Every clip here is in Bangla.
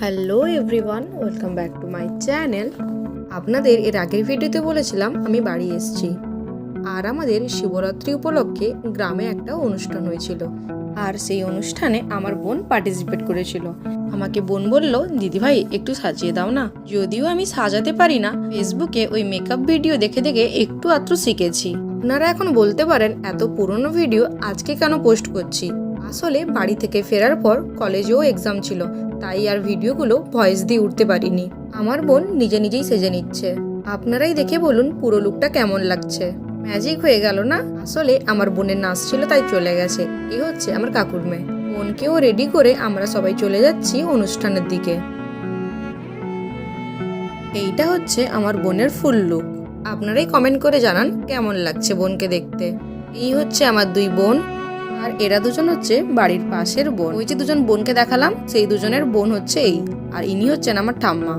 Hello everyone welcome back to my channel আপনাদের এর আগের ভিডিওতে বলেছিলাম আমি বাড়ি এসেছি। আর আমাদের শিবরাত্রি উপলক্ষে গ্রামে একটা অনুষ্ঠান হয়েছিল। আর সেই অনুষ্ঠানে আমার বোন পার্টিসিপেট করেছিল। আমাকে বোন বলল দিদিভাই একটু সাজিয়ে দাও না। যদিও আমি সাজাতে পারি না ফেসবুকে ওই মেকআপ ভিডিও দেখে দেখে একটু আত্র শিখেছি। আপনারা এখন বলতে পারেন, এত পুরনো ভিডিও আজকে কেন পোস্ট করছি? আসলে বাড়ি থেকে ফেরার পর কলেজেও এক্সাম ছিল, তাই আর ভিডিওগুলো ভয়েস দিয়ে উঠতে পারিনি। আমার বোন নিজে নিজেই সেজে নিচ্ছে। আপনারাই দেখে বলুন পুরো লুকটা কেমন লাগছে। ম্যাজিক হয়ে গেল না? আসলে আমার বোনের নাচ ছিল, তাই চলে গেছে। এ হচ্ছে আমার কাকুর মেয়ে। বোনকেও রেডি করে আমরা সবাই চলে যাচ্ছি অনুষ্ঠানের দিকে। এইটা হচ্ছে আমার বোনের ফুল লুক আপনারাই কমেন্ট করে জানান কেমন লাগছে বোনকে দেখতে। এই হচ্ছে আমার দুই বোন। আর এরা দুজন হচ্ছে বাড়ির পাশের বোন। ওই যে দুজন বোনকে দেখালাম, সেই দুজনের বোন হচ্ছে এই, আর ইনি হচ্ছেন আমার ঠাম্মা।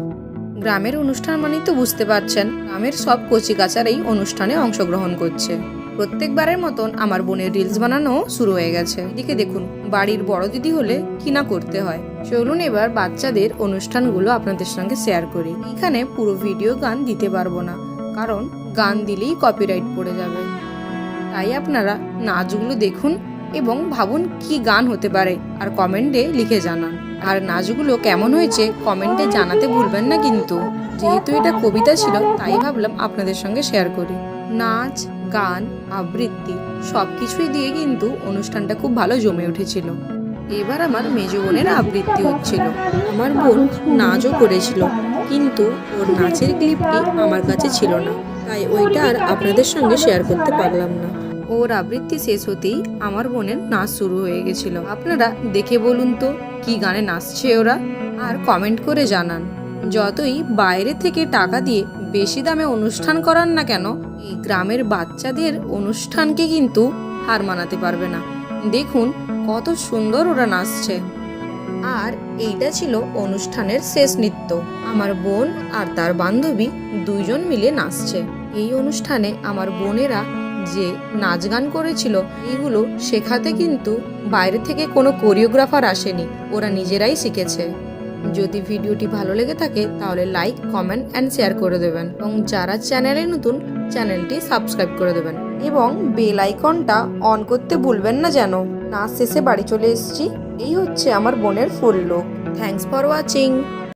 গ্রামের অনুষ্ঠান মানেই তো বুঝতে পারছেন, গ্রামের সব কচি কাচারাই অনুষ্ঠানে অংশগ্রহণ করছে। প্রত্যেকবারের মতন আমার বোনের রিলস বানানো শুরু হয়ে গেছে। এদিকে দেখুন, বাড়ির বড় দিদি হলে কি না করতে হয়। চলুন এবার বাচ্চাদের অনুষ্ঠানগুলো আপনাদের সঙ্গে শেয়ার করি। এখানে পুরো ভিডিও গান দিতে পারব না, কারণ গান দিলেই কপিরাইট পড়ে যাবে। তাই আপনারা নাচগুলো দেখুন এবং ভাবুন কি গান হতে পারে। আর কমেন্টে লিখে জানান। আর নাচগুলো কেমন হয়েছে, কমেন্টে জানাতে ভুলবেন না কিন্তু। যেহেতু এটা কবিতা ছিল, তাই ভাবলাম আপনাদের সঙ্গে শেয়ার করি। নাচ, গান, আবৃত্তি সব কিছুই দিয়ে কিন্তু অনুষ্ঠানটা খুব ভালো জমে উঠেছিল। এবার আমার মেজ বোনের আবৃত্তি হচ্ছিল। আমার বোন নাচও করেছিল, কিন্তু ওর নাচের ক্লিপটি আমার কাছে ছিল না। তাই ওইটা আর আপনাদের সঙ্গে শেয়ার করতে পারলাম না। ওর আবৃত্তি শেষ হতেই আমার বোনের নাচ শুরু হয়ে গেছিল। আপনারা দেখে বলুন তো, কি গানে নাচছে ওরা? আর কমেন্ট করে জানান। যতই বাইরে থেকে টাকা দিয়ে বেশি দামে অনুষ্ঠান করান না কেন, এই গ্রামের বাচ্চাদের অনুষ্ঠানকে কিন্তু হার মানাতে পারবে না। দেখুন কত সুন্দর ওরা নাচছে। আর এইটা ছিল অনুষ্ঠানের শেষ নৃত্য। আমার বোন আর তার বান্ধবী দুইজন মিলে নাচছে। এই অনুষ্ঠানে আমার বোনেরা যে নাচ গান করেছিল, এইগুলো শেখাতে কিন্তু বাইরে থেকে কোনো কোরিওগ্রাফার আসেনি। ওরা নিজেরাই শিখেছে। যদি ভিডিওটি ভালো লেগে থাকে, তাহলে লাইক, কমেন্ট অ্যান্ড শেয়ার করে দেবেন। এবং যারা চ্যানেলে নতুন, চ্যানেলটি সাবস্ক্রাইব করে দেবেন। এবং বেল আইকনটা অন করতে ভুলবেন না যেন। নাচ শেষে বাড়ি চলে এসেছি। এই হচ্ছে আমার বোনের full look thanks for watching